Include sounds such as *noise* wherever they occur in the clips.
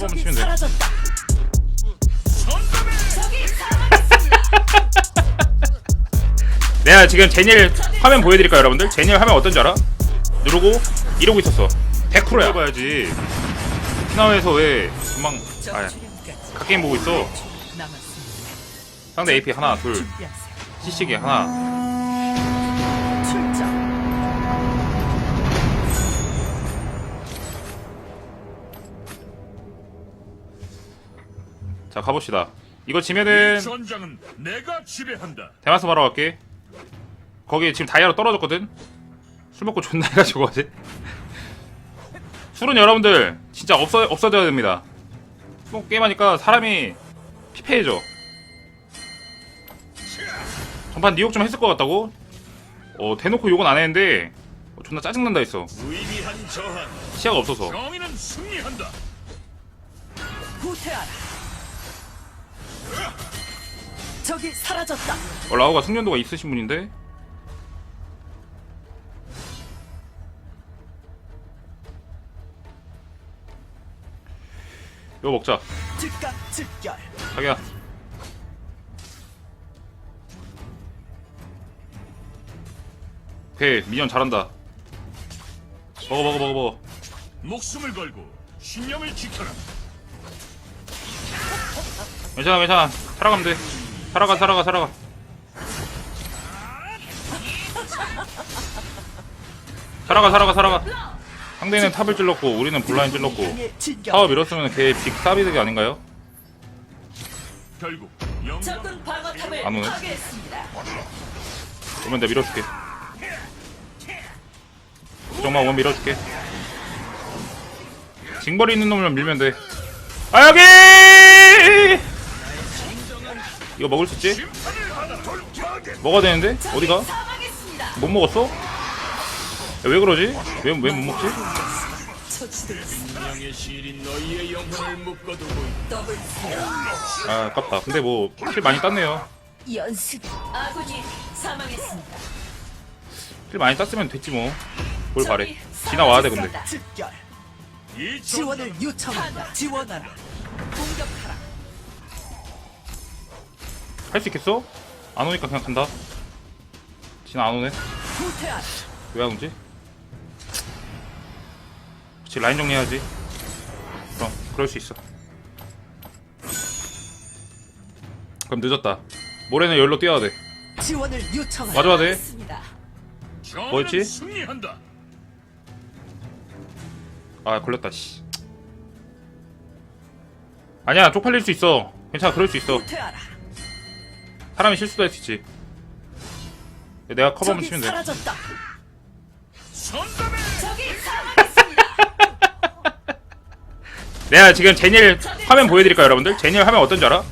커버만 적이 치면 돼. 내가 지금 제니엘 화면 보여드릴까요 여러분들? 제니엘 화면 어떤지 알아? 누르고 이러고 있었어 100%야 봐야지 피나웨에서 왜 금방 아 갓게임 보고 있어. 상대 AP 하나 둘. CC기 하나 자 가봅시다 이거 지면은 전장은 내가 지배한다. 대마스 바로 갈게 거기 지금 다이아로 떨어졌거든 술 먹고 존나 해가지고 *laughs* 어제 술은 여러분들 진짜 없어, 없어져야 됩니다 술 먹고 게임하니까 사람이 피폐해져 전판 니욕 좀 했을 것 같다고? 어 대놓고 욕은 안 했는데 어, 존나 짜증난다 했어 무의미한 저항. 시야가 없어서 정의는 승리한다. 후퇴하라. 적이 사라졌다. 어, 라오가 숙련도가 있으신 분인데? 이거 먹자. 즉각 즉결. 자기야. 오케이 미니언 잘한다. 먹어 먹어 먹어 먹어. 목숨을 걸고 신념을 지켜라. 괜찮아 괜찮아. 살아가면 돼 살아가 살아가 살아가 살아가 살아가 살아가 상대는 탑을 찔렀고 우리는 블라인 찔렀고. 타워 밀었으면 걔 빅사비드기 아닌가요? 결국 영광 적군 방어탑을 안 오네. 파괴했습니다. 오면 내가 밀어줄게 조정만 오면 밀어줄게 징벌이 있는 놈을 밀면 돼 아 여기 이거 먹을 수 있지? 먹어야 되는데? 어디가? 못 먹었어? 야, 왜 그러지? 왜 왜 못 먹지? 명의 너희의 영혼을 묶어두고. 아 아깝다 근데 뭐 킬 많이 땄네요 연습. 아군이 사망했습니다. 킬 많이 땄으면 됐지 뭐뭘 바래 지나와야 돼 근데. 이 지원을 요청한다. 지원하라. 할 수 있겠어? 안 오니까 그냥 간다 지나 안 오네. 왜 안 오지? 그치 라인 정리해야지 그럼 그럴 수 있어 그럼 늦었다 모레는 열로 뛰어야 돼 지원을. 맞아야 돼. 뭐였지? 승리한다. 아 걸렸다 씨 아니야 쪽팔릴 수 있어 괜찮아 그럴 수 있어 후퇴하라. 사람이 실수도 할 수 있지. 내가 커버만 치면 돼 사라졌다. 내가 지금 제니엘 화면 보여드릴까요 여러분들? 제니엘 화면 어떤지 알아?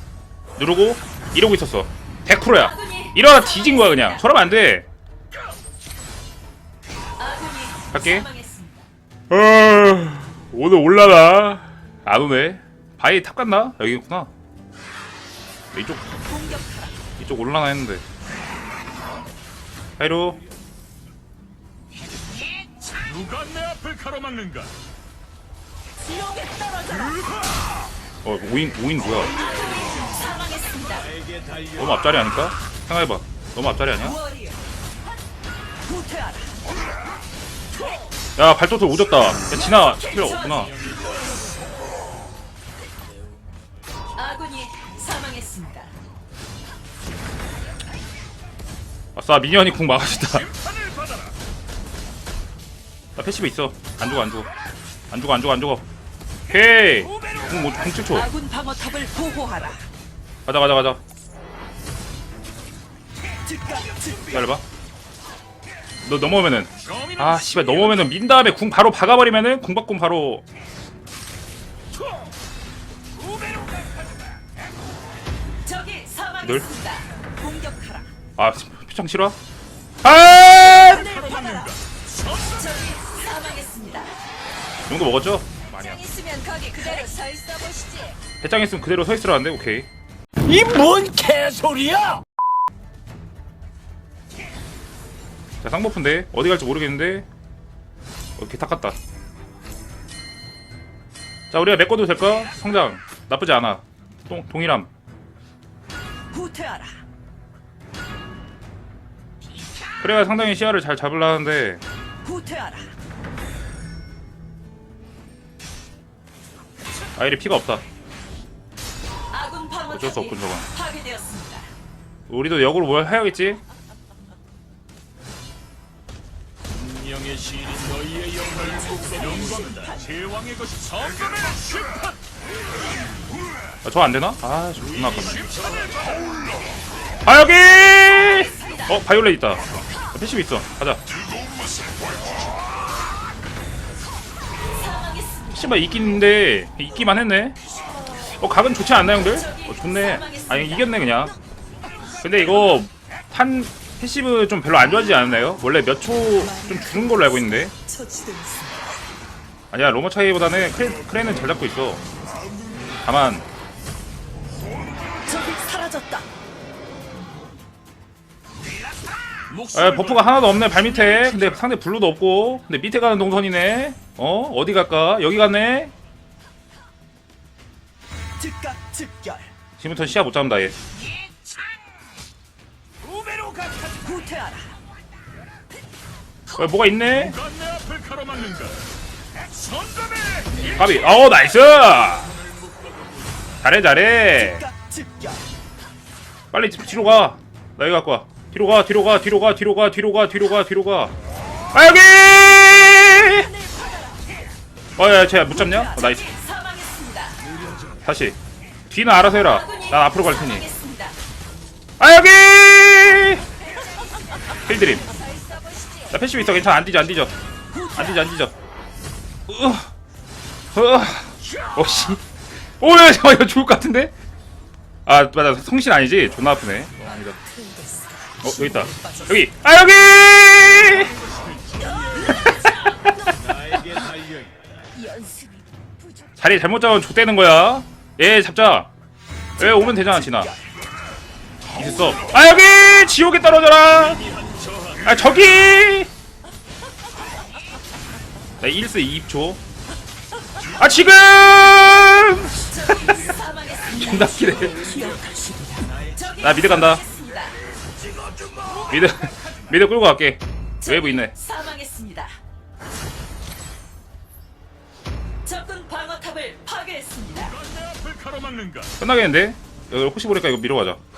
누르고 이러고 있었어. 100%야. 이러다 뒤진 거야 그냥. 저러면 안돼. 갈게. 어, 오늘 올라나? 안 오네. 바위 탑 갔나? 여기 있구나. 이쪽. 이쪽 올라나 했는데 하이로 누가 내 앞을 가로막는가? 지옥에 떨어져라. 어 5인 5인 뭐야 사망했습니다. 너무 앞자리 아닐까? 생각해봐 너무 앞자리 아니야? 워리어. 후퇴하라. 야 발톱을 오졌다 야 지나 필요 없구나 아싸 미니언이 궁 막아준다. 나 패시브 있어. 안 죽어 안 죽어. 안 죽어 안 죽어 안 죽어. 오케이. 궁, 뭐, 궁 7초. 아군 방어탑을 보호하라. 가자 가자 가자. 기다려봐. 너 넘어오면은. 아 씨발 넘어오면은 민 다음에 궁 바로 박아버리면은 궁 받고 바로 공격하라. 아 표창 싫어? 아. 이런 거 먹었죠? 아니야 있으면 거기 그대로 서 있어 보시지. 배짱 있으면 그대로 서 있으라는데 오케이 이 뭔 개소리야! 자 쌍버프인데 어디 갈지 모르겠는데 어, 이렇게 탁 갔다 자 우리가 메꿔도 될까? 성장 나쁘지 않아 동, 동일함 후퇴하라. 그래야 상당히 시야를 잘 잡으려 하는데 후퇴하라. 아이리 피가 없다 아군 어쩔 수 없군, 저건. 파괴되었습니다. 우리도 역으로 뭘 해야겠지? 운명의 시인 너희의 영광을 영광은 제왕의 것이 선감의 심판 아, 저 안 되나? 아, 저 존나 아깝네. 아, 여기! 어, 바이올렛 있다. 아, 패시브 있어. 가자. 씨발, 있긴 있는데, 있기만 했네. 어, 각은 좋지 않나, 형들? 어, 좋네. 아니, 이겼네, 그냥. 근데 이거, 탄, 패시브 좀 별로 안 좋아지지 않나요? 원래 몇 초 좀 줄은 걸로 알고 있는데. 아니야, 로머 차이보다는 크레, 크레는 잘 잡고 있어. 다만. 에, 버프가 하나도 없네 발밑에 근데 상대 블루도 없고 근데 밑에 가는 동선이네 어? 어디 갈까? 여기 갔네. 지금부터 시야 못 잡는다 얘 어, 뭐가 있네? 가비 어 나이스 잘해 잘해. 빨리 뒤로 가 나 여기 갖고 와 뒤로 가 뒤로 가 뒤로 가 뒤로 가 뒤로 가 뒤로 가 뒤로 가 아 여기 어야 쟤못 잡냐? 어, 나이스. 다시 뒤는 알아서 해라 난 앞으로 갈 테니. 아 여기 힐드림 나 패시브 있어 괜찮아. 안 뒤져 안 뒤져. 안 뒤져 안 뒤져. 어씨. 오야 잠깐 이거 죽을 것 같은데? 아 맞아. 성신 아니지? 존나 아프네. 아니다 어 여기 있다. 여기! 아 여기! *laughs* 자리 잘못 잡으면 족되는 거야. 얘 잡자. 얘 오면 되잖아 진아. 있었어. 아 여기! 지옥에 떨어져라 아 저기 나 1스 2입초 아 지금. *laughs* 존나 적이 나 미드 간다. 미드 미드 끌고 갈게 웨이브 있네 사망했습니다. 적군 방어탑을 파괴했습니다. 끝나겠는데 여기 혹시 모르니까 이거 밀어가자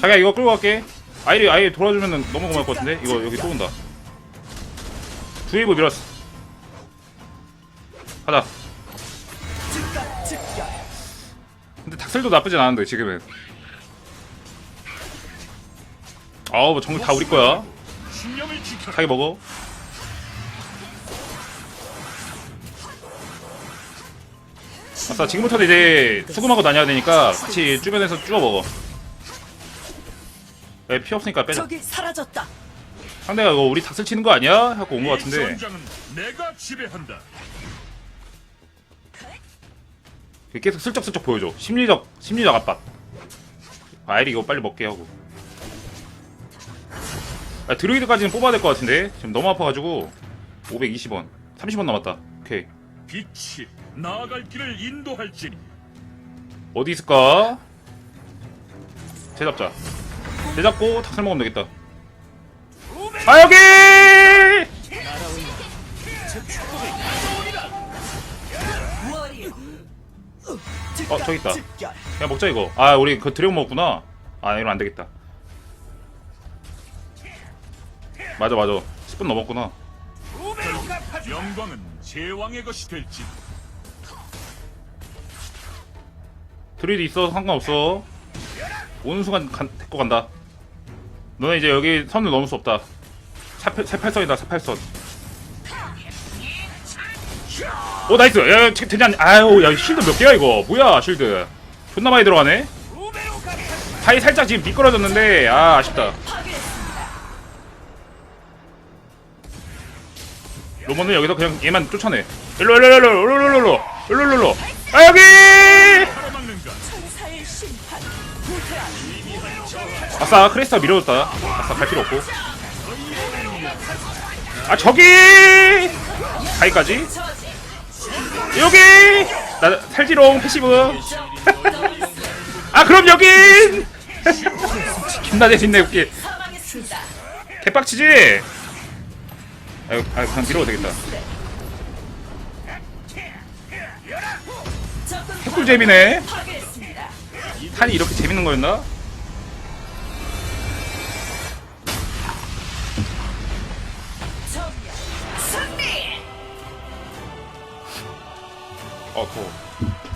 자기야 이거 끌고 갈게. 아이리 아예 돌아주면 너무 고마울 것 같은데? 이거 여기 또 온다. 두 웨이브 밀었어. 가자. 근데 닥슬도 나쁘진 않은데 지금은. 아우 뭐 정글 다 우리 거야. 자기 먹어. 아싸 지금부터 이제 수금하고 다녀야 되니까 같이 주변에서 쭈어 먹어 왜피 없으니까 빼자. 적이 사라졌다. 상대가 이거 우리 닥슬 치는 거 아니야? 하고 온 거 같은데. 전장은 내가 지배한다. 계속 슬쩍슬쩍 보여줘. 심리적 심리적 압박. 아이리 이거 빨리 먹게 하고. 아, 드루이드까지는 뽑아야 될 것 같은데? 지금 너무 아파가지고 520원. 30원 남았다. 오케이. 빛이 나아갈 길을 인도할지니. 어디 있을까? 쟤 잡자 쟤 잡고 닭살 먹으면 되겠다. 아 여기! 워리어. 어, 저기 있다. 그냥 먹자 이거. 아 우리 그 드래곤 먹었구나. 아 이러면 안 되겠다. 맞아 맞아. 10분 넘었구나. 영광은 제왕의 것이 될지. 드루이드 있어 상관없어. 오는 순간 간, 데리고 간다 너네 이제 여기 선을 넘을 수 없다. 사팔, 사팔선이다 사팔선. 오 나이스! 야않 아유 야 쉴드 몇 개야 이거? 뭐야 쉴드? 존나 많이 들어가네? 타이 살짝 지금 미끄러졌는데 아 아쉽다. 로몬은 여기서 그냥 얘만 쫓아내. 일로 일로 일로 일로 일로 일로 일로. 일로 아 여기 아싸 크레스타 밀어줬다 아싸 갈 필요 없고 아 저기 가위까지 저지. 여기 나 살지롱 패시브 *laughs* 아 그럼 여긴 *laughs* 존나 재밌네 웃기. 개빡치지 아유 아 그냥 밀어도 되겠다 개꿀 재미네. 탄이 이렇게 재밌는 거였나? 정면 승리. 어, 고.